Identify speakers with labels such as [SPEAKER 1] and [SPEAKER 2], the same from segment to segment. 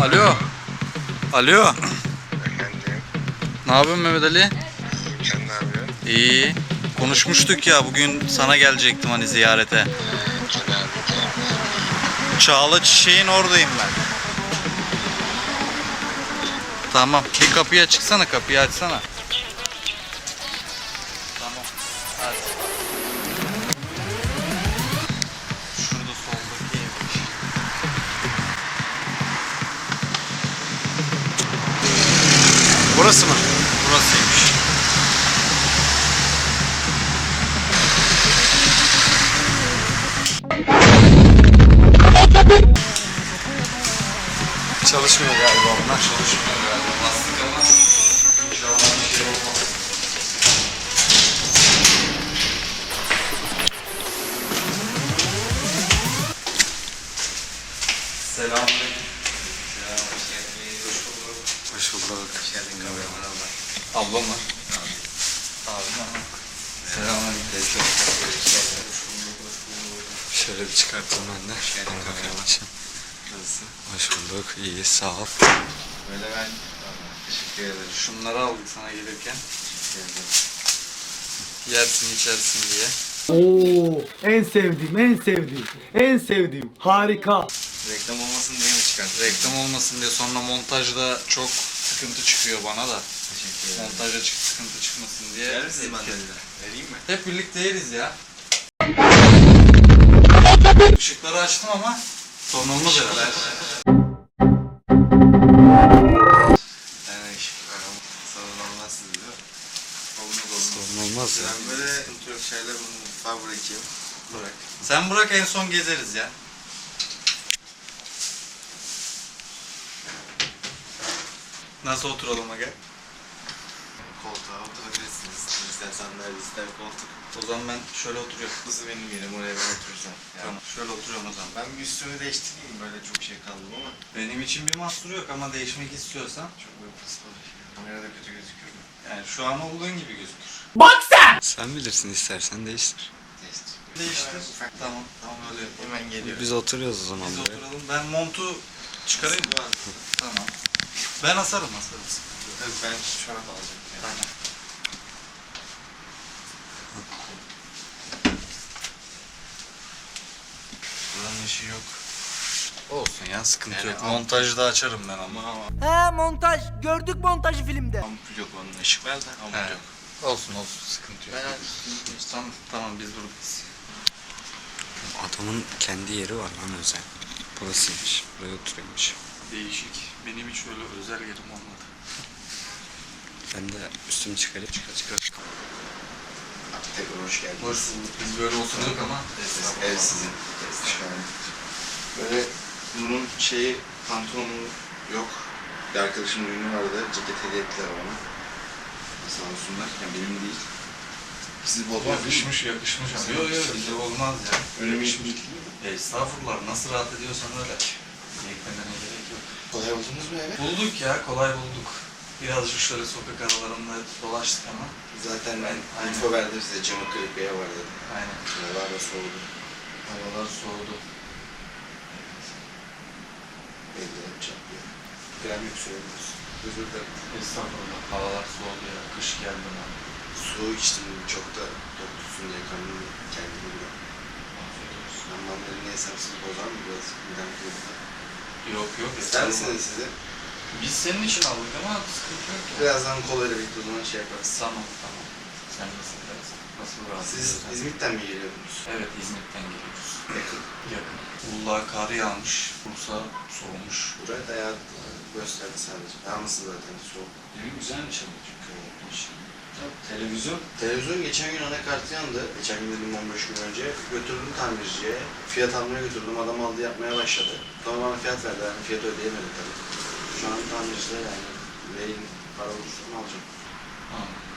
[SPEAKER 1] Alo. Alo.
[SPEAKER 2] Efendim,
[SPEAKER 1] Ne yapıyorsun Mehmet Ali?
[SPEAKER 2] sen ne yapıyorsun?
[SPEAKER 1] İyi. Konuşmuştuk ya bugün sana gelecektim hani ziyarete.
[SPEAKER 2] Sen abi.
[SPEAKER 1] Çağla Çiçek'in oradayım ben. Tamam. Bir kapıyı açıksana kapıyı açsana.
[SPEAKER 2] Galiba onlar.
[SPEAKER 1] Çalışmıyor galiba lastik ama inşallah bir şey olmaz. Selamünaleyküm. Selam, hoş geldiniz. Hoş bulduk.
[SPEAKER 2] Hoş bulduk.
[SPEAKER 1] Hoş geldin kameraman abla. Ablam mı? Abi. Abim ama. Selamünaleyküm. Hoş bulduk.
[SPEAKER 2] Şöyle bir çıkarttım ben de.
[SPEAKER 1] Hoş geldin kameraman. Nasılsın?
[SPEAKER 2] Hoş bulduk. İyi sağ ol.
[SPEAKER 1] Böyle ben teşekkür ederim. Şunları aldık sana gelirken. Yersin içersin diye.
[SPEAKER 3] Oo, en sevdiğim, en sevdiğim, en sevdiğim. Harika.
[SPEAKER 1] Reklam olmasın diye mi çıkarttın? Reklam olmasın diye sonra montajda çok sıkıntı çıkıyor bana da.
[SPEAKER 4] Teşekkür ederim.
[SPEAKER 1] Montajda çık sıkıntı çıkmasın diye.
[SPEAKER 4] Yer
[SPEAKER 1] Etki-
[SPEAKER 4] mandalina? Vereyim mi?
[SPEAKER 1] Hep birlikte yeriz ya. Işıkları açtım ama sorun olmaz herhalde.
[SPEAKER 4] Yani sorun olmaz size değil mi? Olmaz olmaz.
[SPEAKER 2] Sorun olmaz ya.
[SPEAKER 4] Ben böyle sıkıntı yok şeyler mutfağa bırakayım. Bırak.
[SPEAKER 1] Sen bırak en son gezeriz ya. Nasıl oturalım aga?
[SPEAKER 4] Koltuğa oturabilirsiniz. İster sandalye ister koltuk.
[SPEAKER 1] O zaman ben şöyle oturuyorum.
[SPEAKER 4] Burası benim yerim oraya ben oturursam. Yani
[SPEAKER 1] Tamam şöyle oturuyorum o zaman.
[SPEAKER 4] Ben bir üstümü değiştireyim böyle çok şey kaldım ama
[SPEAKER 1] Benim için bir mahsuru yok ama değişmek istiyorsan.
[SPEAKER 4] çok böyle olur. Kamerada kötü gözüküyor mu?
[SPEAKER 1] Yani şu an olduğun gibi gözükür.
[SPEAKER 2] Sen bilirsin istersen değiştir.
[SPEAKER 4] Değiştir.
[SPEAKER 1] Değiştir. Tamam tamam öyle yapalım.
[SPEAKER 4] Hemen geliyor.
[SPEAKER 2] Biz oturuyoruz o zaman
[SPEAKER 1] Biz
[SPEAKER 2] buraya.
[SPEAKER 1] oturalım. Ben montu çıkarayım mı? Tamam. Ben asarım asarım.
[SPEAKER 4] Tabii ben çorap alacağım. Yani. Buranın ışığı yok.
[SPEAKER 1] Olsun ya sıkıntı
[SPEAKER 4] Yani
[SPEAKER 1] yok.
[SPEAKER 4] al-
[SPEAKER 1] Montajda açarım ben ama.
[SPEAKER 4] Ama ama
[SPEAKER 5] He montaj. Gördük montajı filmde.
[SPEAKER 4] ampul yok onun ışık var da ampul
[SPEAKER 1] He.
[SPEAKER 4] yok.
[SPEAKER 1] Olsun olsun sıkıntı yok.
[SPEAKER 4] Ben
[SPEAKER 1] Tamam tamam biz buradayız.
[SPEAKER 2] Adamın kendi yeri var lan özel. Burasıymış. Buraya oturuyormuş.
[SPEAKER 1] Değişik. Benim hiç öyle özel yerim olmadı.
[SPEAKER 2] Ben de üstümü çıkarıp çıkar çıkar.
[SPEAKER 4] Tekrar hoş geldiniz.
[SPEAKER 1] Hoş bulduk. Biz böyle oturduk ama.
[SPEAKER 4] Ev sizin. Böyle bunun şeyi pantolonu yok. Bir arkadaşımın ürünü vardı. Ceket hediye ettiler bana. Sağ olsunlar. Yani benim değil. Siz bol
[SPEAKER 1] Yakışmış yakışmış ama. Yok yok bize olmaz ya.
[SPEAKER 4] Önümü
[SPEAKER 1] E, Estağfurullah nasıl rahat ediyorsan öyle. Yeklemene gerek yok.
[SPEAKER 4] Kolay buldunuz mu eve?
[SPEAKER 1] Bulduk ya kolay bulduk. Birazcık şöyle sokak aralarında dolaştık ama.
[SPEAKER 4] Zaten ben
[SPEAKER 1] Aynen.
[SPEAKER 4] info verdim size. Camı kırık bir ev var dedim.
[SPEAKER 1] Aynen.
[SPEAKER 4] Havalar da soğudu.
[SPEAKER 1] Havalar soğudu.
[SPEAKER 4] Evlerim çatlıyor. Krem yok söylüyoruz. Özür dilerim.
[SPEAKER 1] Estağfurullah. Havalar soğudu ya. Kış geldi bana.
[SPEAKER 4] Su içtim çok da tok tutsun diye karnım kendimi biliyor. Ben mandalini sizi bozar mı biraz? Midem kırıldı.
[SPEAKER 1] Yok yok.
[SPEAKER 4] İster misiniz sizi?
[SPEAKER 1] Biz senin için aldık ama sıkıntı yok ya.
[SPEAKER 4] Birazdan kolayla birlikte o zaman şey yaparız.
[SPEAKER 1] Tamam tamam. Sen nasıl dersin? Nasıl rahat
[SPEAKER 4] Siz
[SPEAKER 1] ediyorsan.
[SPEAKER 4] İzmit'ten mi geliyordunuz?
[SPEAKER 1] Evet İzmit'ten geliyoruz.
[SPEAKER 4] Yakın.
[SPEAKER 1] Yakın. Uludağ kar yağmış. Bursa soğumuş.
[SPEAKER 4] Buraya da yağ gösterdi sadece. Yağmasın zaten soğuk.
[SPEAKER 1] Evi güzelmiş ama çünkü olmuş. Televizyon.
[SPEAKER 4] Televizyon geçen gün anakartı yandı. Geçen gün dedim 15 gün önce. Götürdüm tamirciye. Fiyat almaya götürdüm. Adam aldı yapmaya başladı. Sonra bana fiyat verdi. Yani fiyatı ödeyemedim tabii. Şu an tamircide yani rehin para olursa ne alacağım?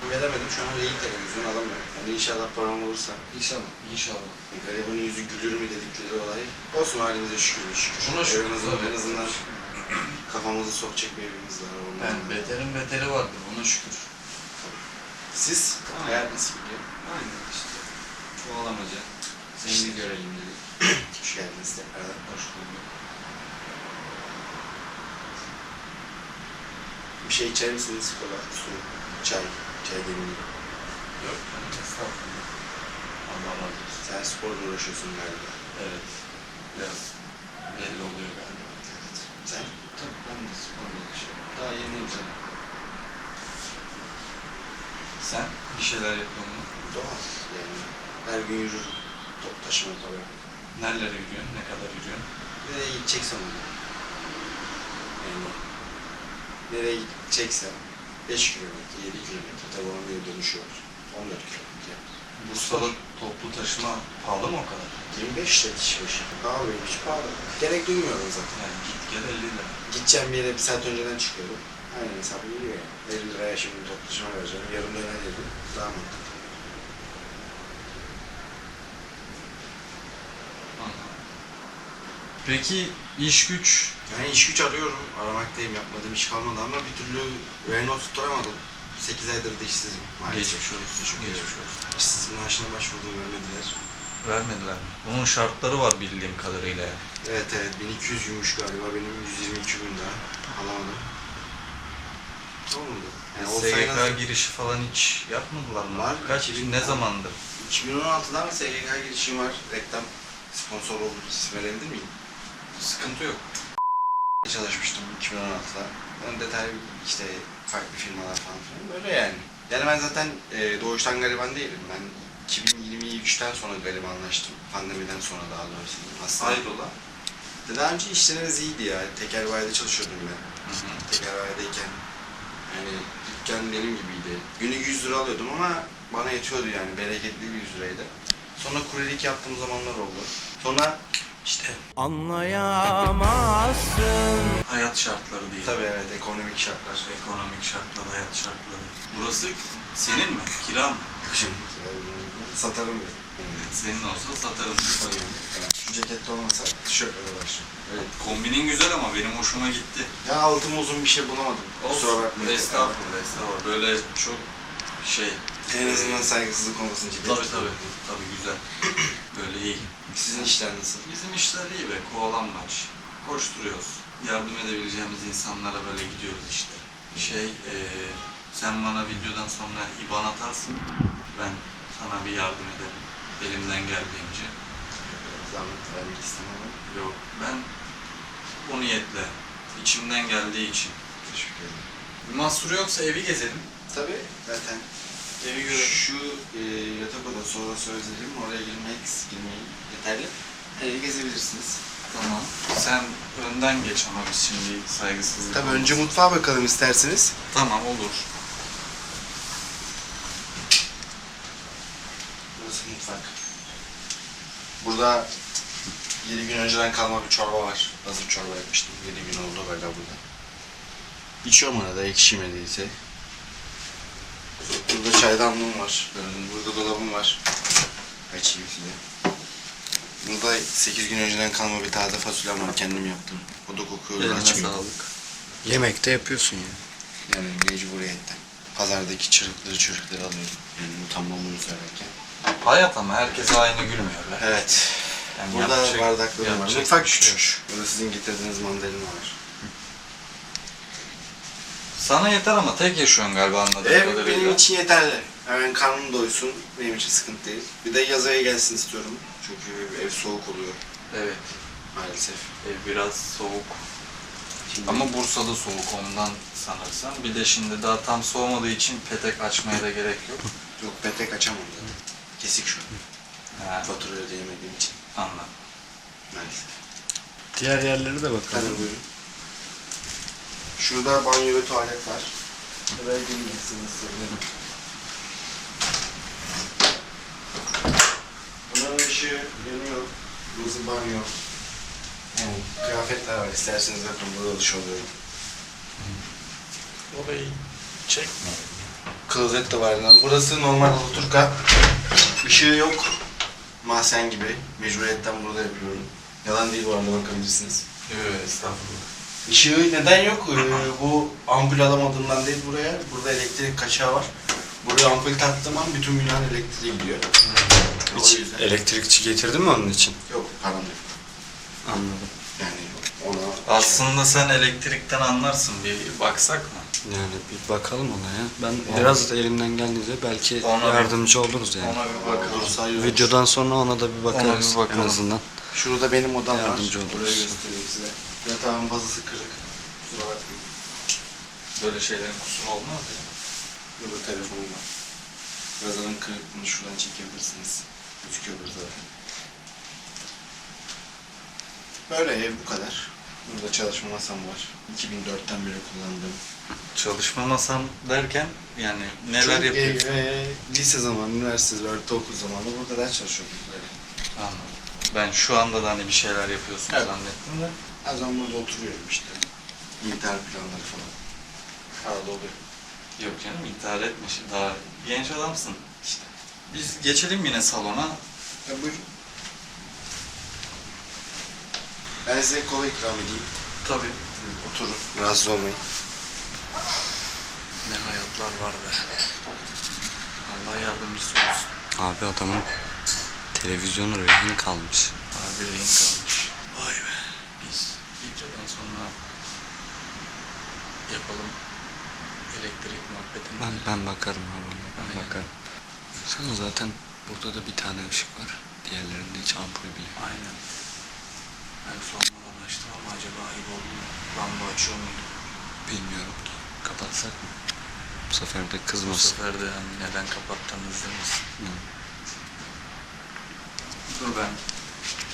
[SPEAKER 4] Veremedim. Şu an rehin televizyon alamıyorum. Yani inşallah param olursa.
[SPEAKER 1] İnşallah. İnşallah.
[SPEAKER 4] Garibanın yüzü gülür mü dedikleri olay. Olsun halimize şükür şükür.
[SPEAKER 1] Buna şükür,
[SPEAKER 4] Evimizde
[SPEAKER 1] tabii.
[SPEAKER 4] en azından kafamızı sokacak bir evimiz var. Ondan
[SPEAKER 1] Ben beterin beteri vardır ona şükür.
[SPEAKER 4] Siz
[SPEAKER 1] Tamam.
[SPEAKER 4] hayat nasıl gidiyor?
[SPEAKER 1] Aynen işte. Kovalamaca. Seni
[SPEAKER 4] İşte.
[SPEAKER 1] görelim dedik.
[SPEAKER 4] Hoş geldiniz tekrardan.
[SPEAKER 1] Hoş bulduk.
[SPEAKER 4] Bir şey içer misiniz? Kola, su, çay, çay demliği.
[SPEAKER 1] Yok estağfurullah. Allah razı olsun.
[SPEAKER 4] Sen sporla uğraşıyorsun galiba.
[SPEAKER 1] Evet. Biraz belli oluyor galiba.
[SPEAKER 4] Evet. Sen?
[SPEAKER 1] Tabii ben de sporla uğraşıyorum. Daha yeniyim canım. Sen bir şeyler yapıyor musun?
[SPEAKER 4] Doğal. Yani her gün yürürüm. Top taşıma falan.
[SPEAKER 1] Nerelere yürüyorsun? Ne kadar yürüyorsun?
[SPEAKER 4] Nereye gideceksem onu. Yani nereye gideceksem 5 kilometre, 7 kilometre. Tabii onun bir dönüşü var. 14 kilometre.
[SPEAKER 1] Bursa'da toplu taşıma pahalı mı o kadar?
[SPEAKER 4] 25 lira kişi başı. Pahalıymış pahalı. Gerek duymuyorum zaten.
[SPEAKER 1] Yani git gel 50 lira.
[SPEAKER 4] Gideceğim bir yere bir saat önceden çıkıyorum. Aynen hesabı geliyor yani. 50 liraya şimdi toplu taşıma vereceğim. Yarım döner yedim. Daha mantıklı.
[SPEAKER 1] Peki iş güç
[SPEAKER 4] Yani iş güç arıyorum. Aramaktayım. Yapmadığım iş kalmadı ama bir türlü Renault tutturamadım. 8 aydır da işsizim. Maalesef.
[SPEAKER 1] geçmiş olsun.
[SPEAKER 4] Ederim.
[SPEAKER 1] Geçmiş olsun.
[SPEAKER 4] İşsiz maaşına başvurdum vermediler.
[SPEAKER 1] Vermediler mi? Bunun şartları var bildiğim kadarıyla.
[SPEAKER 4] Evet evet 1200 gümüş galiba benim 122 gün daha alamadım. Olmadı. Yani
[SPEAKER 1] SGK girişi falan hiç yapmadılar mı?
[SPEAKER 4] Var.
[SPEAKER 1] Kaç,
[SPEAKER 4] 2010.
[SPEAKER 1] ne zamandı?
[SPEAKER 4] 2016'dan bir SGK girişim var. Reklam sponsor olur. İsim verebilir miyim?
[SPEAKER 1] Sıkıntı yok.
[SPEAKER 4] Çalışmıştım 2016'da. Onun detaylı işte farklı firmalar falan filan böyle yani. Yani ben zaten e, doğuştan gariban değilim. Ben 2023'ten sonra garibanlaştım. Pandemiden sonra daha doğrusu. Aslında
[SPEAKER 1] Hayrola?
[SPEAKER 4] daha önce işlerimiz iyiydi ya. Tekel bayide çalışıyordum ben.
[SPEAKER 1] Hı hı.
[SPEAKER 4] Yani dükkan benim gibiydi. Günlük 100 lira alıyordum ama bana yetiyordu yani. Bereketli bir 100 liraydı. Sonra kuryelik yaptığım zamanlar oldu. Sonra işte
[SPEAKER 5] Anlayamazsın.
[SPEAKER 1] Hayat şartları değil.
[SPEAKER 4] tabii evet ekonomik şartlar.
[SPEAKER 1] Ekonomik şartlar, hayat şartları. Burası senin mi? Kira mı?
[SPEAKER 4] Şimdi satarım dedim.
[SPEAKER 1] Senin olsa satarım.
[SPEAKER 4] Şu ceket olmasa tişörtle başlayayım.
[SPEAKER 1] Evet, kombinin güzel ama benim hoşuma gitti.
[SPEAKER 4] Ya altım uzun bir şey bulamadım. Kusura bakmayın.
[SPEAKER 1] Estağfurullah, estağfurullah. Böyle çok şey...
[SPEAKER 4] En azından saygısızlık olmasın ciddi.
[SPEAKER 1] Tabii tabii. Tabii güzel. Böyle iyi.
[SPEAKER 4] Sizin işler nasıl?
[SPEAKER 1] Bizim işler iyi be. Kovalanmaç. Koşturuyoruz. Yardım edebileceğimiz insanlara böyle gidiyoruz işte. Şey, eee sen bana videodan sonra IBAN atarsın. Ben sana bir yardım ederim. Elimden geldiğince.
[SPEAKER 4] Zahmet vermek istemem
[SPEAKER 1] Yok, ben o niyetle, içimden geldiği için.
[SPEAKER 4] teşekkür ederim.
[SPEAKER 1] Mahsuru yoksa evi gezelim.
[SPEAKER 4] Tabii zaten
[SPEAKER 1] Evi görelim.
[SPEAKER 4] şu e, yatak odası orası özelim. Oraya girmek, girmeyi yeterli. Her yeri gezebilirsiniz.
[SPEAKER 1] Tamam. Sen önden geç ama biz şimdi saygısızlık
[SPEAKER 4] Tabii
[SPEAKER 1] olmasın.
[SPEAKER 4] önce mutfağa bakalım isterseniz.
[SPEAKER 1] Tamam olur.
[SPEAKER 4] Burası mutfak. Burada 7 gün önceden kalma bir çorba var. Hazır çorba yapmıştım. 7 gün oldu hala burada. İçiyorum arada ekşimediyse. Burada çaydanlığım var. Gördüğünüz burada dolabım var. Açayım size. Burada 8 gün önceden kalma bir taze fasulyem var. Kendim yaptım. O da kokuyor.
[SPEAKER 1] Eline
[SPEAKER 4] açmıyor.
[SPEAKER 1] sağlık.
[SPEAKER 2] Yemekte yapıyorsun ya.
[SPEAKER 4] Yani mecburiyetten. Pazardaki çırıkları çocukları alıyorum. Yani utanmam bunu söylerken.
[SPEAKER 1] Hayat ama herkes aynı gülmüyor be.
[SPEAKER 4] Evet.
[SPEAKER 1] Yani
[SPEAKER 4] Burada
[SPEAKER 1] yapacak-
[SPEAKER 4] bardaklarım var.
[SPEAKER 1] yapacak
[SPEAKER 4] Mutfak
[SPEAKER 1] bir şey yok.
[SPEAKER 4] küçük. Burada sizin getirdiğiniz mandalina var.
[SPEAKER 1] Sana yeter ama tek yaşıyorsun galiba anladığım
[SPEAKER 4] Ev
[SPEAKER 1] kadarıyla.
[SPEAKER 4] benim için yeterli. Hemen karnım doysun. Benim için sıkıntı değil. Bir de yaz ayı gelsin istiyorum. Çünkü ev soğuk oluyor
[SPEAKER 1] Evet.
[SPEAKER 4] maalesef.
[SPEAKER 1] Ev biraz soğuk.
[SPEAKER 4] Şimdi
[SPEAKER 1] Ama Bursa'da soğuk ondan sanırsam. Bir de şimdi daha tam soğumadığı için petek açmaya da gerek yok.
[SPEAKER 4] yok petek açamam zaten. Kesik şu an.
[SPEAKER 1] Ha,
[SPEAKER 4] Fatura ödeyemediğim için
[SPEAKER 1] anladım.
[SPEAKER 4] maalesef.
[SPEAKER 2] Diğer yerlere de bakalım.
[SPEAKER 4] buyurun. Şurada banyo ve tuvalet var. Buraya girmeksiniz sevinirim. Bunların ışığı yanıyor. Burası banyo. Yani kıyafetler var. İsterseniz bakın burada dış oluyorum.
[SPEAKER 1] Orayı çekme.
[SPEAKER 4] Klozet de var lan. Burası normal Alaturka. Işığı yok. Mahzen gibi. Mecburiyetten burada yapıyorum. Yalan değil bu arada bakabilirsiniz.
[SPEAKER 1] Evet estağfurullah.
[SPEAKER 4] Işığı neden yok? Ee, bu ampul alamadığımdan değil buraya. Burada elektrik kaçağı var. Buraya ampul taktığım an bütün binanın elektriği gidiyor. O
[SPEAKER 2] Hiç
[SPEAKER 4] yüzden.
[SPEAKER 2] elektrikçi getirdin mi onun için?
[SPEAKER 4] Yok param yok.
[SPEAKER 2] Anladım.
[SPEAKER 4] Yani ona
[SPEAKER 1] Aslında sen elektrikten anlarsın bir baksak mı?
[SPEAKER 2] Yani bir bakalım ona ya. Ben
[SPEAKER 1] Yani-
[SPEAKER 2] biraz da elimden geldiğince belki
[SPEAKER 1] Ona bir-
[SPEAKER 2] yardımcı oluruz yani.
[SPEAKER 1] Ona bir bakalım.
[SPEAKER 4] Olursa iyi olur.
[SPEAKER 2] Videodan sonra ona da bir bakarız
[SPEAKER 1] bakalım.
[SPEAKER 2] en azından.
[SPEAKER 4] Şurada benim odam var.
[SPEAKER 2] Yardımcı oluruz.
[SPEAKER 4] Burayı göstereyim size. Yatağın bazısı kırık. Kusura bakmayın.
[SPEAKER 1] Böyle şeylerin kusuru olmaz ya.
[SPEAKER 4] Burada telefonum var. Yazanın kırıklığını şuradan çekebilirsiniz. Gözüküyordur zaten. Böyle ev bu kadar. Burada çalışma masam var. 2004'ten beri kullandığım.
[SPEAKER 1] Çalışma masam derken yani neler
[SPEAKER 4] Çok-
[SPEAKER 1] yapıyorsun?
[SPEAKER 4] e, e, lise zamanı, üniversite, ortaokul zamanı burada ders çalışıyordum böyle.
[SPEAKER 1] Anladım. Ben şu anda da hani bir şeyler yapıyorsun
[SPEAKER 4] Evet.
[SPEAKER 1] zannettim de.
[SPEAKER 4] Her zaman burada oturuyorum işte. İntihar planları falan. Arada oluyor.
[SPEAKER 1] Yok canım intihar etme şimdi daha genç adamsın işte. Biz geçelim yine salona.
[SPEAKER 4] Ya buyurun. Ben size kola ikram edeyim.
[SPEAKER 1] Tabii.
[SPEAKER 4] Oturun. Rahatsız olmayın.
[SPEAKER 1] Ne hayatlar var be. Allah yardımcısı olsun.
[SPEAKER 2] Abi adamın televizyonu rehin kalmış.
[SPEAKER 1] Abi rehin kalmış. Vay be. Biz videodan sonra yapalım elektrik muhabbetini.
[SPEAKER 2] Ben ben bakarım abi ben
[SPEAKER 1] Aynen.
[SPEAKER 2] bakarım. Sana zaten burada da bir tane ışık var. Diğerlerinde hiç ampul bile.
[SPEAKER 1] Aynen. Ben sonradan açtım ama acaba ayıp oldu mu? Lamba açıyor muydu?
[SPEAKER 2] Bilmiyorum ki. Kapatsak mı? Bu sefer de
[SPEAKER 1] Bu
[SPEAKER 2] kızmasın.
[SPEAKER 1] sefer de yani neden kapattığını izlemesin.
[SPEAKER 2] Hı.
[SPEAKER 1] Dur ben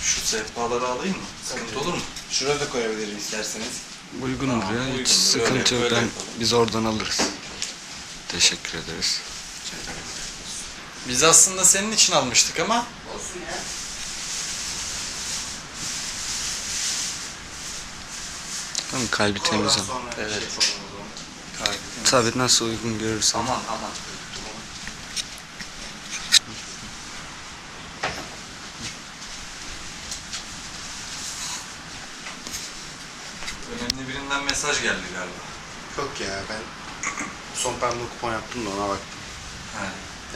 [SPEAKER 1] şu sehpaları alayım mı? Sıkıntı olur mu?
[SPEAKER 4] Şurada da koyabilirim isterseniz.
[SPEAKER 2] Uygundur
[SPEAKER 1] Tamam,
[SPEAKER 2] ya. Hiç sıkıntı yok. Ben, biz oradan alırız. Teşekkür ederiz.
[SPEAKER 1] Biz aslında senin için almıştık ama
[SPEAKER 4] Olsun ya.
[SPEAKER 2] Tamam kalbi temiz ama.
[SPEAKER 1] Evet.
[SPEAKER 4] şey o zaman.
[SPEAKER 2] Tabii nasıl uygun görürsen.
[SPEAKER 1] Aman aman. Mesaj geldi galiba.
[SPEAKER 4] Yok ya ben son pembe kupon yaptım da ona baktım.
[SPEAKER 1] He.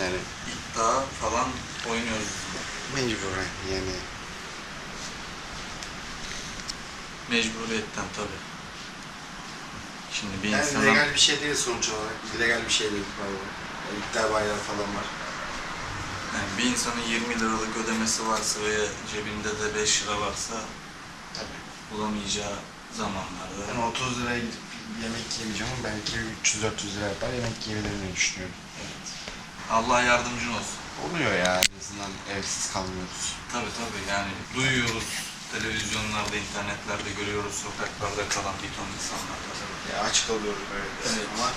[SPEAKER 4] Yani
[SPEAKER 1] İddia falan oynuyoruz.
[SPEAKER 4] mecburen yani.
[SPEAKER 1] Mecburiyetten tabii. Şimdi bir
[SPEAKER 4] Yani
[SPEAKER 1] insana...
[SPEAKER 4] legal bir şey değil sonuç olarak. Legal bir şey değil. Pardon. Yani iddia bayrağı falan var.
[SPEAKER 1] Yani bir insanın 20 liralık ödemesi varsa ve cebinde de 5 lira varsa
[SPEAKER 4] Tabii.
[SPEAKER 1] bulamayacağı zamanlarda
[SPEAKER 4] Yani 30 liraya gidip yemek yemeyeceğim ama belki 300-400 lira yapar yemek yiyebilirim düşünüyorum.
[SPEAKER 1] evet. Allah yardımcın olsun.
[SPEAKER 4] Oluyor ya en azından evsiz kalmıyoruz.
[SPEAKER 1] Tabii tabii yani duyuyoruz televizyonlarda, internetlerde görüyoruz sokaklarda kalan bir ton insanlar.
[SPEAKER 4] Ya aç kalıyoruz evet.
[SPEAKER 1] Evet.
[SPEAKER 4] Ama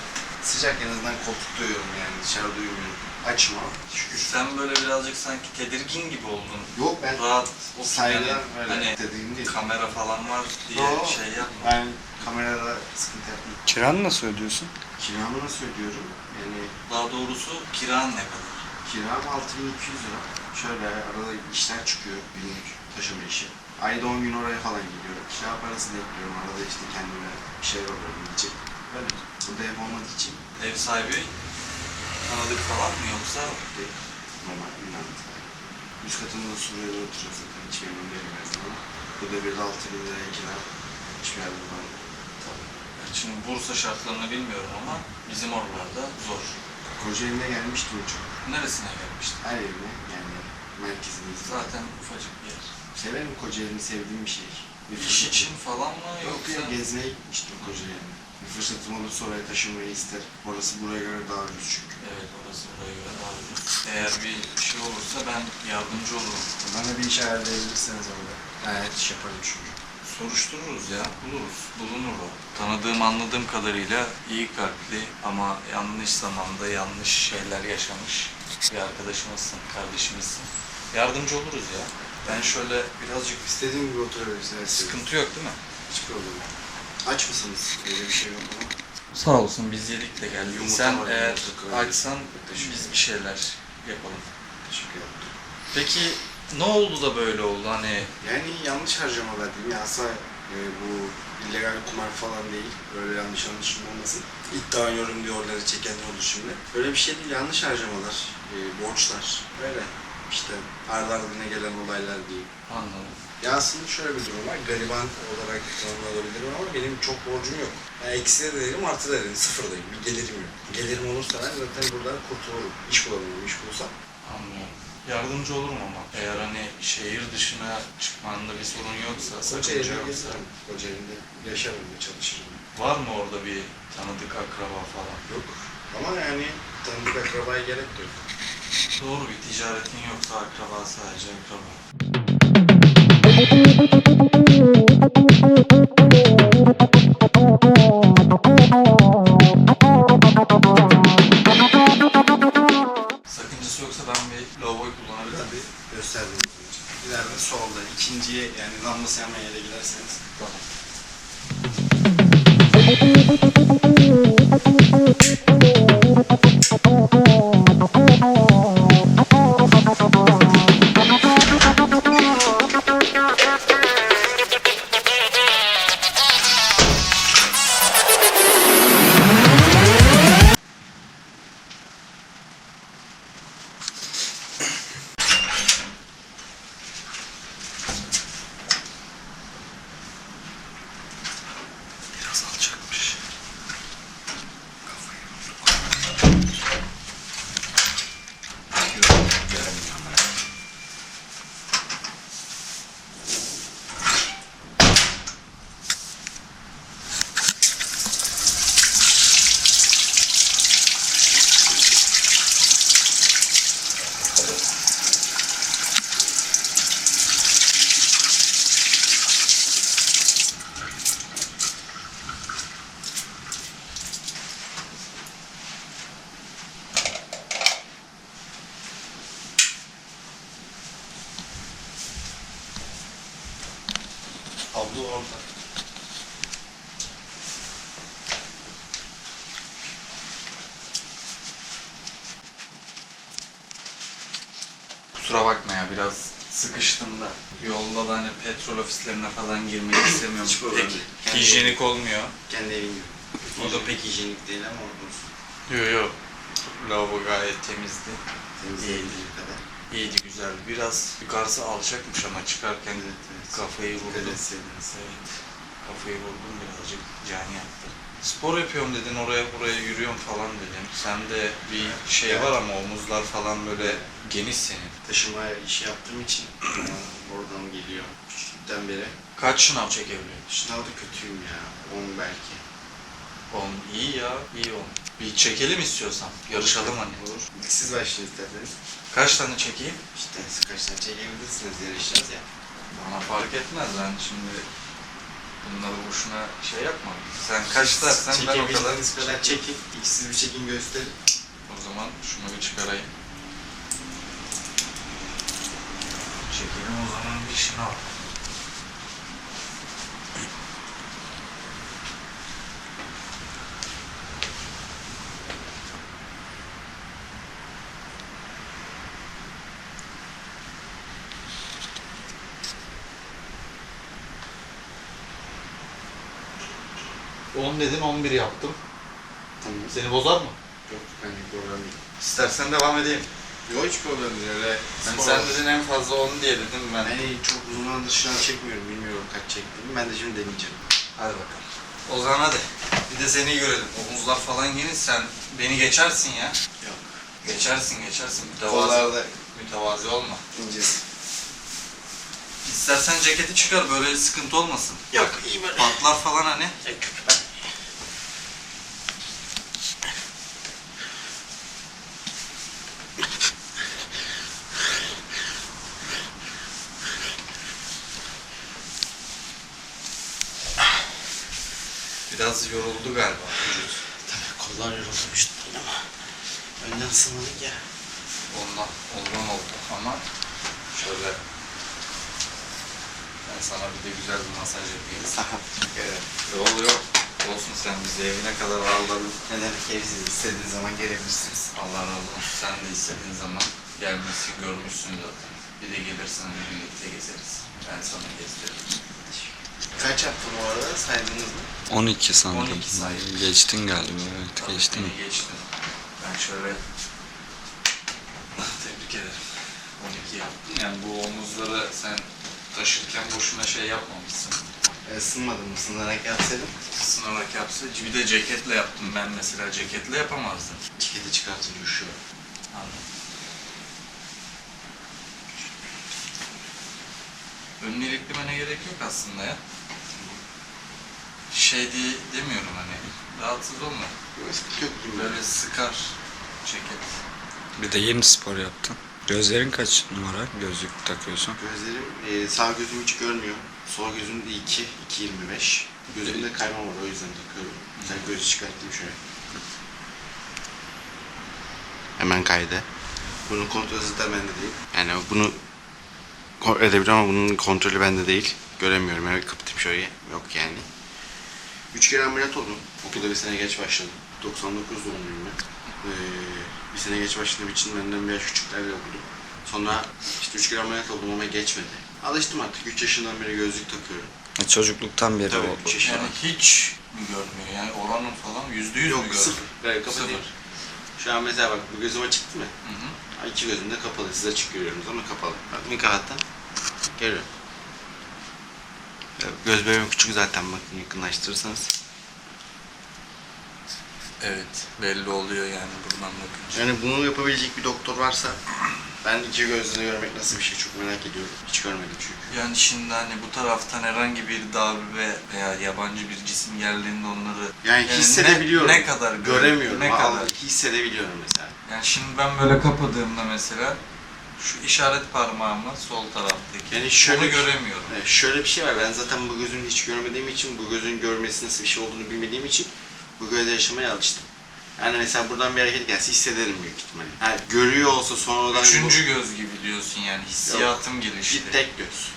[SPEAKER 4] sıcak en azından koltukta uyuyorum yani dışarıda uyumuyorum. Açma şükür.
[SPEAKER 1] Sen böyle birazcık sanki tedirgin gibi oldun.
[SPEAKER 4] Yok ben
[SPEAKER 1] Rahat otur
[SPEAKER 4] saygıdan
[SPEAKER 1] yani.
[SPEAKER 4] öyle
[SPEAKER 1] Hani
[SPEAKER 4] dediğim değil.
[SPEAKER 1] kamera falan var diye
[SPEAKER 4] Yo,
[SPEAKER 1] şey yapma.
[SPEAKER 4] Ben kamerada sıkıntı yapmıyorum.
[SPEAKER 2] Kiranı nasıl ödüyorsun?
[SPEAKER 4] Kiramı nasıl ödüyorum? Yani
[SPEAKER 1] Daha doğrusu kiran ne kadar?
[SPEAKER 4] kiram 6200 lira. Şöyle arada işler çıkıyor günlük taşıma işi. Ayda 10 gün oraya falan gidiyorum. Kira parası da ekliyorum. Arada işte kendime bir şeyler alıyorum yiyecek. Öyle. Burada ev olmadığı için
[SPEAKER 1] Ev sahibi tanıdık falan mı yoksa
[SPEAKER 4] değil. Normal Yunan Üst katında da Suriye'de oturuyoruz zaten. Hiç memnun değilim her zaman. Burada bir de 6 bin liraya kira. Hiçbir yerde bulamadım.
[SPEAKER 1] Şimdi Bursa şartlarını bilmiyorum ama bizim oralarda zor.
[SPEAKER 4] Kocaeli'ne gelmiştim çok.
[SPEAKER 1] Neresine gelmiştin?
[SPEAKER 4] Her yerine yani merkezimiz.
[SPEAKER 1] Zaten ufacık bir yer.
[SPEAKER 4] Severim Kocaeli'ni sevdiğim bir şehir. Bir
[SPEAKER 1] İş için falan mı
[SPEAKER 4] Yok
[SPEAKER 1] yoksa?
[SPEAKER 4] ya gezmeye gitmiştim Kocaeli'ne. Fırsatım olursa oraya taşınmayı ister. Orası buraya göre daha ucuz çünkü.
[SPEAKER 1] Evet orası buraya göre daha ucuz. Eğer bir şey olursa ben yardımcı olurum.
[SPEAKER 4] Bana bir iş ayarlayabilirseniz orada. Gayet iş yaparım çünkü.
[SPEAKER 1] Soruştururuz ya, buluruz, bulunur o. Tanıdığım, anladığım kadarıyla iyi kalpli ama yanlış zamanda yanlış şeyler yaşamış bir arkadaşımızsın, kardeşimizsin. Yardımcı oluruz ya. Ben şöyle birazcık
[SPEAKER 4] İstediğim gibi oturabilirsiniz.
[SPEAKER 1] sıkıntı yok değil mi?
[SPEAKER 4] Hiç problem yok. Aç mısınız? Öyle bir şey yok ama.
[SPEAKER 1] Sağ olsun biz yedik de geldik.
[SPEAKER 4] Yumurta
[SPEAKER 1] Sen
[SPEAKER 4] var,
[SPEAKER 1] eğer
[SPEAKER 4] yumurta
[SPEAKER 1] açsan biz bir şeyler yapalım.
[SPEAKER 4] Teşekkür ederim.
[SPEAKER 1] Peki ne oldu da böyle oldu hani
[SPEAKER 4] Yani yanlış harcamalar diyeyim. Ya asla e, bu illegal kumar falan değil. Öyle yanlış anlaşılma olmasın. İddia oraları çeken olur şimdi. Öyle bir şey değil. Yanlış harcamalar. E, borçlar. Öyle. işte ardı ardına gelen olaylar diyeyim.
[SPEAKER 1] Anladım.
[SPEAKER 4] Ya aslında şöyle bir durum var. Gariban olarak tanımlanabilirim ama benim çok borcum yok. Yani eksi de değilim, artı da değilim. Sıfırdayım. Bir gelirim yok. Gelirim olursa ben zaten buradan kurtulurum. İş bulamıyorum. İş bulsam.
[SPEAKER 1] Anlıyorum. Yardımcı olurum ama. Eğer hani şehir dışına çıkmanda bir sorun yoksa, sakınca
[SPEAKER 4] Kocaeli'de
[SPEAKER 1] yoksa.
[SPEAKER 4] gezerim. Kocaeli'de yaşarım ve çalışırım.
[SPEAKER 1] Var mı orada bir tanıdık akraba falan?
[SPEAKER 4] Yok. Ama yani tanıdık akrabaya gerek de yok.
[SPEAKER 1] Doğru bir ticaretin yoksa akraba sadece akraba. Thank you. Yolda da hani petrol ofislerine falan girmeyi istemiyorum.
[SPEAKER 4] Hiç problem
[SPEAKER 1] Pek
[SPEAKER 4] değil.
[SPEAKER 1] hijyenik olmuyor.
[SPEAKER 4] Kendi evin gibi.
[SPEAKER 1] O da
[SPEAKER 4] pek hijyenik değil ama olsun.
[SPEAKER 1] Yok yok. Lavabo gayet temizdi.
[SPEAKER 4] Temizleyebildiği kadar.
[SPEAKER 1] İyiydi güzeldi. Biraz yukarısı alçakmış ama çıkarken
[SPEAKER 4] Evet, evet.
[SPEAKER 1] kafayı vurdum.
[SPEAKER 4] Dikkat etseydiniz.
[SPEAKER 1] Evet. Kafayı vurdum birazcık can yaktı. Spor yapıyorum dedin oraya buraya yürüyorum falan dedin. Sende bir şey var ama omuzlar falan böyle geniş senin.
[SPEAKER 4] Taşıma işi yaptığım için oradan geliyor. Küçüklükten beri.
[SPEAKER 1] Kaç şınav çekebiliyorsun?
[SPEAKER 4] Sınavda kötüyüm ya. 10 belki.
[SPEAKER 1] On iyi ya, iyi on. Bir çekelim istiyorsan. Yarışalım hani.
[SPEAKER 4] Olur. İlk siz başlayın isterseniz.
[SPEAKER 1] Kaç tane çekeyim?
[SPEAKER 4] İşte siz kaç tane çekebilirsiniz yarışacağız ya.
[SPEAKER 1] Bana fark etmez ben şimdi bunları boşuna şey yapma. Sen kaç dersen ben o kadar
[SPEAKER 4] Çekebildiğiniz kadar çekin. İlk siz bir çekin gösterin.
[SPEAKER 1] O zaman şunu bir çıkarayım. Çekelim o zaman bir şınav. On dedin 11 yaptım.
[SPEAKER 4] Tamam.
[SPEAKER 1] Seni bozar mı?
[SPEAKER 4] Yok bence problem değil.
[SPEAKER 1] İstersen devam edeyim.
[SPEAKER 4] Yok hiç problem değil öyle. Spor-
[SPEAKER 1] sen dedin en fazla 10 diye dedim ben.
[SPEAKER 4] Yani çok uzun zamandır şınav çekmiyorum. Bilmiyorum kaç çektiğimi. Ben de şimdi deneyeceğim.
[SPEAKER 1] Hadi bakalım. O zaman hadi. Bir de seni görelim. Omuzlar falan geniş sen beni geçersin ya.
[SPEAKER 4] Yok.
[SPEAKER 1] Geçersin geçersin. Mütevazi,
[SPEAKER 4] Kollarda
[SPEAKER 1] mütevazi olma.
[SPEAKER 4] ineceğiz.
[SPEAKER 1] İstersen ceketi çıkar böyle sıkıntı olmasın.
[SPEAKER 4] Yok iyi böyle.
[SPEAKER 1] Patlar falan hani.
[SPEAKER 4] Yok.
[SPEAKER 1] Biraz yoruldu galiba vücut.
[SPEAKER 4] Tabii kollar yorulmuştu ama önden ısınmadık ya.
[SPEAKER 1] Ondan, ondan oldu ama şöyle ben sana bir de güzel bir masaj yapayım.
[SPEAKER 4] evet.
[SPEAKER 1] Yok yok. Olsun sen bizi evine kadar ağırladın.
[SPEAKER 4] Ne demek evsiz istediğiniz zaman gelebilirsiniz.
[SPEAKER 1] Allah razı olsun. Sen de istediğin zaman gelmişsin, görmüşsün zaten. Bir de gelirsen birlikte gezeriz. Ben sana gezdiririm.
[SPEAKER 4] Kaç yaptın o arada saydınız mı?
[SPEAKER 2] 12 sandım.
[SPEAKER 1] 12 sayı.
[SPEAKER 2] Geçtin galiba evet
[SPEAKER 1] Tabii
[SPEAKER 2] geçtin.
[SPEAKER 1] beni geçtin. Ben şöyle tebrik ederim. 12 ki yaptın. Yani bu omuzları sen taşırken boşuna şey yapmamışsın.
[SPEAKER 4] E, ısınmadım. Isınarak yapsaydım
[SPEAKER 1] Sınarak yapsa bir de ceketle yaptım. Ben mesela ceketle yapamazdım.
[SPEAKER 4] ceketi çıkartınca üşüyor.
[SPEAKER 1] Anladım. Önünü iliklemene gerek yok aslında ya. Şey diye demiyorum hani. Rahatsız olma. Böyle sıkar ceket.
[SPEAKER 2] Bir de yeni spor yaptın. Gözlerin kaç numara gözlük takıyorsun?
[SPEAKER 4] Gözlerim, e, sağ gözüm hiç görmüyor. Sol gözüm de 2, 2.25. Gözümde kayma var o yüzden takıyorum. Sen gözü çıkarttım şöyle. Hemen kaydı. Bunun kontrolü zaten bende değil. Yani bunu kontrol edebilirim ama bunun kontrolü bende değil. Göremiyorum. Evet kapatayım şöyle. Yok yani. Üç kere ameliyat oldum. Okulda bir sene geç başladım. 99 doğumluyum ben. Ee, bir sene geç başladığım için benden bir yaş küçüklerle okudum. Sonra işte üç kere ameliyat oldum ama geçmedi. Alıştım artık. 3 yaşından beri gözlük takıyorum.
[SPEAKER 2] E, Çocukluktan beri
[SPEAKER 4] Tabii,
[SPEAKER 2] o.
[SPEAKER 4] üç yaşından.
[SPEAKER 1] Yani hiç mi görmüyor? Yani oranın falan yüzde yüz mü
[SPEAKER 4] Yok
[SPEAKER 1] görmüyor?
[SPEAKER 4] sıfır. Böyle kapatayım.
[SPEAKER 1] Sıfır.
[SPEAKER 4] Şu an mesela bak bu gözüm açık değil mi?
[SPEAKER 1] Hı hı.
[SPEAKER 4] Ha, İki gözüm de kapalı. Siz açık görüyorsunuz ama kapalı. Bak bir kahattan. Görüyorum. Göz bebeğim küçük zaten bakın yakınlaştırırsanız.
[SPEAKER 1] Evet, belli oluyor yani buradan bakınca.
[SPEAKER 4] Yani bunu yapabilecek bir doktor varsa ben iki gözle görmek nasıl bir şey çok merak ediyorum. Hiç görmedim çünkü.
[SPEAKER 1] Yani şimdi hani bu taraftan herhangi bir darbe veya yabancı bir cisim geldiğinde onları
[SPEAKER 4] Yani,
[SPEAKER 1] Yani
[SPEAKER 4] hissedebiliyorum.
[SPEAKER 1] ne- ne kadar gö-
[SPEAKER 4] göremiyorum.
[SPEAKER 1] Ne kadar?
[SPEAKER 4] hissedebiliyorum mesela.
[SPEAKER 1] yani şimdi ben böyle kapadığımda mesela şu işaret parmağımı sol taraftaki
[SPEAKER 4] Yani şöyle
[SPEAKER 1] onu göremiyorum.
[SPEAKER 4] Evet, şöyle bir şey var. Ben zaten bu gözün hiç görmediğim için, bu gözün görmesi nasıl bir şey olduğunu bilmediğim için bu gözle yaşamaya alıştım. Yani mesela buradan bir hareket gelse hissederim büyük ihtimalle. Yani görüyor olsa sonradan...
[SPEAKER 1] Üçüncü göz gibi diyorsun yani hissiyatım
[SPEAKER 4] bu,
[SPEAKER 1] gelişti.
[SPEAKER 4] bir tek göz.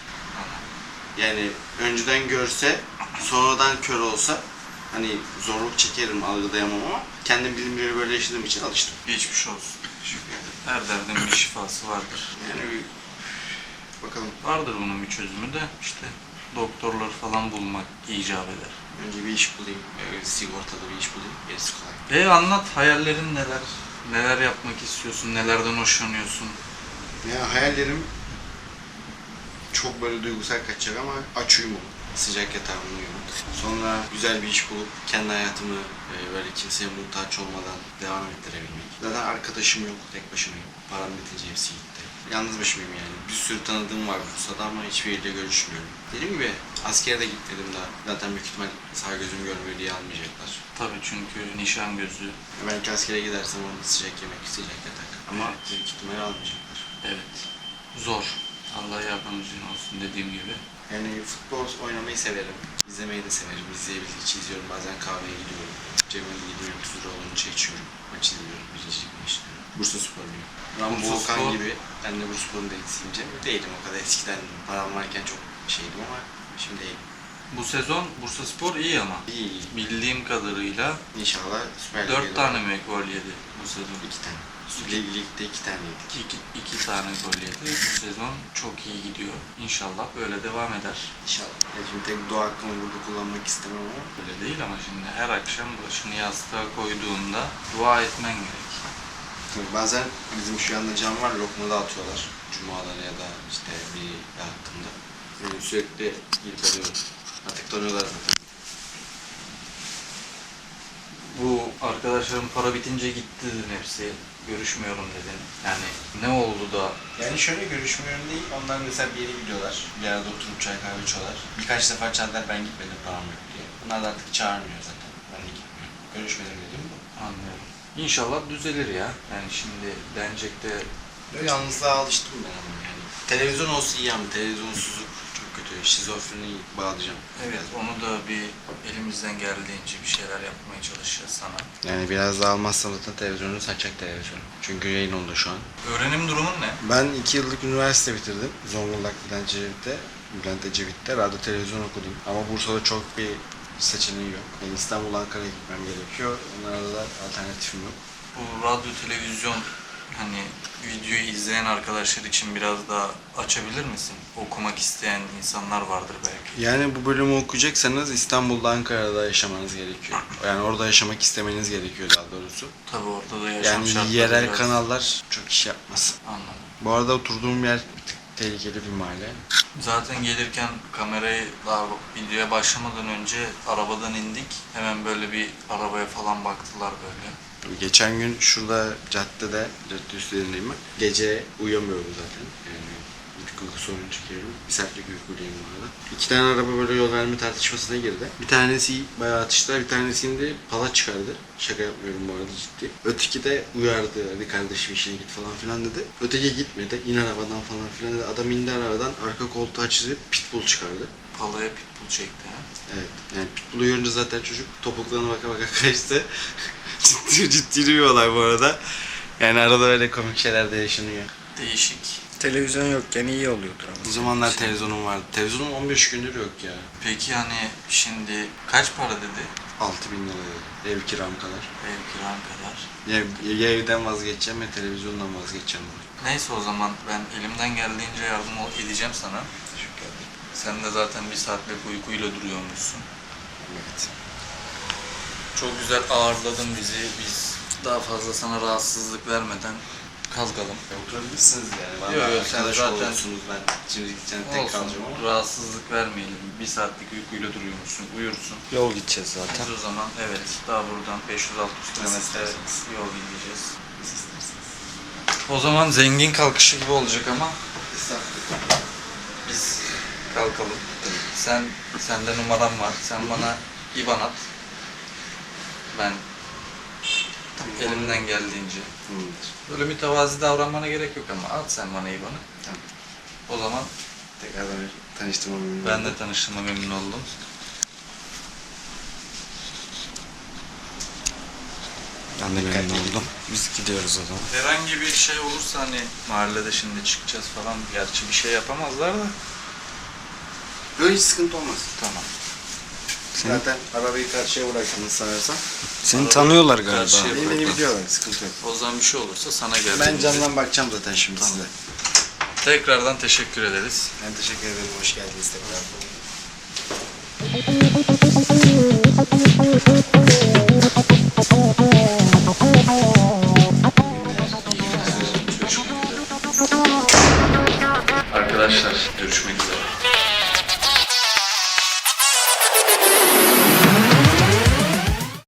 [SPEAKER 4] Yani önceden görse, sonradan kör olsa hani zorluk çekerim, algılayamam ama kendim bilimleri böyle yaşadığım için alıştım.
[SPEAKER 1] Geçmiş olsun. Her derdin bir şifası vardır.
[SPEAKER 4] Yani bir- bakalım.
[SPEAKER 1] Vardır bunun bir çözümü de işte doktorları falan bulmak icap eder.
[SPEAKER 4] Önce bir iş bulayım, böyle sigortalı bir iş bulayım, gerisi kolay.
[SPEAKER 1] E anlat hayallerin neler? Neler yapmak istiyorsun? Nelerden hoşlanıyorsun?
[SPEAKER 4] Ya hayallerim çok böyle duygusal kaçacak ama aç uyumalı. Sıcak yatağımda uyumak. Sonra güzel bir iş bulup kendi hayatımı e, böyle kimseye muhtaç olmadan devam ettirebilmek. Zaten arkadaşım yok, tek başımayım. Param bitince hepsi gitti. Yalnız başımayım yani. Bir sürü tanıdığım var Bursa'da ama hiçbiriyle görüşmüyorum. Dediğim gibi askere de gitmedim daha. Zaten büyük ihtimal sağ gözüm görmüyor diye almayacaklar.
[SPEAKER 1] Tabii çünkü nişan gözü.
[SPEAKER 4] Belki askere gidersem orada sıcak yemek, sıcak yatak. Ama
[SPEAKER 1] Evet.
[SPEAKER 4] büyük ihtimal almayacaklar.
[SPEAKER 1] Evet. Zor. Allah yardımcın olsun dediğim gibi.
[SPEAKER 4] Yani futbol oynamayı severim. İzlemeyi de severim. İzleyebildikçe izliyorum. Bazen kahveye gidiyorum. Cemil'e gidiyorum. Tuzlu olunca içiyorum. Maç izliyorum. Birincilik maçları. Bursa sporluyum.
[SPEAKER 1] Bursa
[SPEAKER 4] Volkan
[SPEAKER 1] Spor-
[SPEAKER 4] gibi. Ben de Bursa sporun denizliyim. Cemil değilim o kadar. Eskiden param varken çok şeydim ama şimdi değilim.
[SPEAKER 1] Bu sezon Bursa Spor iyi ama.
[SPEAKER 4] İyi.
[SPEAKER 1] Bildiğim kadarıyla
[SPEAKER 4] İnşallah Süper Lig'e
[SPEAKER 1] 4
[SPEAKER 4] doğru.
[SPEAKER 1] tane mi gol yedi bu sezon?
[SPEAKER 4] İki tane. Lig, ligde iki tane yedik.
[SPEAKER 1] İki, iki tane gol yedi. Bu sezon çok iyi gidiyor. İnşallah böyle devam eder.
[SPEAKER 4] İnşallah. Ya şimdi tek dua hakkımı burada kullanmak istemem ama
[SPEAKER 1] Öyle değil ama şimdi her akşam başını yastığa koyduğunda dua etmen gerek.
[SPEAKER 4] Bazen bizim şu yanda cam var, lokma dağıtıyorlar. Cumaları ya da işte bir hakkında. Yani sürekli gidip alıyorum. Artık tanıyorlar zaten.
[SPEAKER 1] Bu arkadaşlarım para bitince gitti hepsi. Görüşmüyorum dedin. Yani ne oldu da
[SPEAKER 4] Yani şöyle görüşmüyorum değil, onlar mesela bir yere gidiyorlar. Bir arada oturup çay kahve içiyorlar. Birkaç defa çağırdılar ben gitmedim param yok diye. Bunlar da artık çağırmıyor zaten. Ben de gitmiyorum. Görüşmedim dediğim bu.
[SPEAKER 1] anlıyorum. İnşallah düzelir ya. Yani şimdi denecek de
[SPEAKER 4] Böyle yalnızlığa alıştım ben ama yani. Televizyon olsa iyi ama televizyonsuzluk. Şizofreni bağlayacağım.
[SPEAKER 1] evet onu da bir elimizden geldiğince bir şeyler yapmaya çalışacağız sana.
[SPEAKER 4] Yani biraz daha almazsam zaten televizyonu saçacak televizyon. Çünkü yayın oldu şu an.
[SPEAKER 1] Öğrenim durumun ne?
[SPEAKER 4] Ben iki yıllık üniversite bitirdim. Zonguldak Bülent Ecevit'te. Bülent Ecevit'te radyo televizyon okudum. Ama Bursa'da çok bir seçeneği yok. Yani İstanbul, Ankara'ya gitmem gerekiyor. Onlarda da alternatifim yok.
[SPEAKER 1] Bu radyo televizyon hani videoyu izleyen arkadaşlar için biraz daha açabilir misin? Okumak isteyen insanlar vardır belki.
[SPEAKER 4] Yani bu bölümü okuyacaksanız İstanbul'da, Ankara'da yaşamanız gerekiyor. Yani orada yaşamak istemeniz gerekiyor daha doğrusu.
[SPEAKER 1] Tabii orada da yaşam
[SPEAKER 4] Yani
[SPEAKER 1] şartları
[SPEAKER 4] yerel
[SPEAKER 1] biraz-
[SPEAKER 4] kanallar çok iş yapmaz.
[SPEAKER 1] Anladım.
[SPEAKER 4] Bu arada oturduğum yer bir tık tehlikeli bir mahalle.
[SPEAKER 1] Zaten gelirken kamerayı daha videoya başlamadan önce arabadan indik. Hemen böyle bir arabaya falan baktılar böyle.
[SPEAKER 4] Geçen gün şurada caddede, cadde üstlerindeyim ben. Gece uyuyamıyorum zaten. Yani uyku sorunu çekiyorum. Bir saatlik uykuluyum bu arada. İki tane araba böyle yol verme tartışmasına girdi. Bir tanesi bayağı atıştılar, bir tanesinde pala çıkardı. Şaka yapmıyorum bu arada ciddi. Öteki de uyardı, hadi kardeşim işine git falan filan dedi. Öteki gitmedi, in arabadan falan filan dedi. Adam indi arabadan, arka koltuğu açtı, pitbull çıkardı.
[SPEAKER 1] Palaya pitbull çekti ha.
[SPEAKER 4] Evet. Yani Pitbull'u görünce zaten çocuk topuklarına baka baka kaçtı. Ciddi ciddi bir olay bu arada. Yani arada öyle komik şeyler de yaşanıyor.
[SPEAKER 1] Değişik.
[SPEAKER 2] Televizyon yokken iyi oluyordur ama.
[SPEAKER 4] O zamanlar televizyonum vardı. Televizyonum 15 gündür yok ya.
[SPEAKER 1] Peki hani şimdi kaç para dedi
[SPEAKER 4] 6000 lira dedi. Ev kiram kadar.
[SPEAKER 1] ev kiran kadar?
[SPEAKER 4] Ya, ya evden vazgeçeceğim ya televizyondan vazgeçeceğim.
[SPEAKER 1] Neyse o zaman ben elimden geldiğince yardım ol- edeceğim sana.
[SPEAKER 4] Teşekkür ederim.
[SPEAKER 1] Sen de zaten bir saatlik uykuyla duruyormuşsun.
[SPEAKER 4] Evet.
[SPEAKER 1] Çok güzel ağırladın bizi. Biz daha fazla sana rahatsızlık vermeden kalkalım.
[SPEAKER 4] Oturabilirsiniz yani.
[SPEAKER 1] Yok, yok, sen zaten-
[SPEAKER 4] olursunuz ben. Şimdi gideceğim tek
[SPEAKER 1] Olsun,
[SPEAKER 4] kalacağım ama.
[SPEAKER 1] rahatsızlık vermeyelim. Bir saatlik uykuyla duruyormuşsun, uyursun.
[SPEAKER 2] Yol gideceğiz zaten.
[SPEAKER 1] Biz o zaman evet daha buradan 500-600 kilometre yol gideceğiz. O zaman zengin kalkışı gibi olacak ama
[SPEAKER 4] Estağfurullah.
[SPEAKER 1] biz kalkalım. Sen sende numaram var. Sen bana IBAN at. Ben elimden geldiğince. Böyle mütevazi davranmana gerek yok ama at sen bana IBAN'ı.
[SPEAKER 4] Tamam.
[SPEAKER 1] O zaman
[SPEAKER 4] Tekrardan tanıştığıma memnun
[SPEAKER 1] ben de tanıştığıma memnun oldum.
[SPEAKER 2] Ben de memnun oldum. Biz gidiyoruz o zaman.
[SPEAKER 1] Herhangi bir şey olursa hani mahallede şimdi çıkacağız falan gerçi bir şey yapamazlar da.
[SPEAKER 4] Yok hiç sıkıntı olmaz.
[SPEAKER 1] Tamam.
[SPEAKER 4] Zaten arabayı karşıya bıraktınız sanırsam.
[SPEAKER 2] seni tanıyorlar galiba.
[SPEAKER 1] Karşıya-
[SPEAKER 4] Beni, beni biliyorlar, sıkıntı yok.
[SPEAKER 1] O zaman bir şey olursa sana geldim.
[SPEAKER 4] Ben camdan bakacağım zaten şimdi
[SPEAKER 1] Tamam.
[SPEAKER 4] size.
[SPEAKER 1] Tekrardan teşekkür ederiz.
[SPEAKER 4] Ben teşekkür ederim, hoş geldiniz tekrar.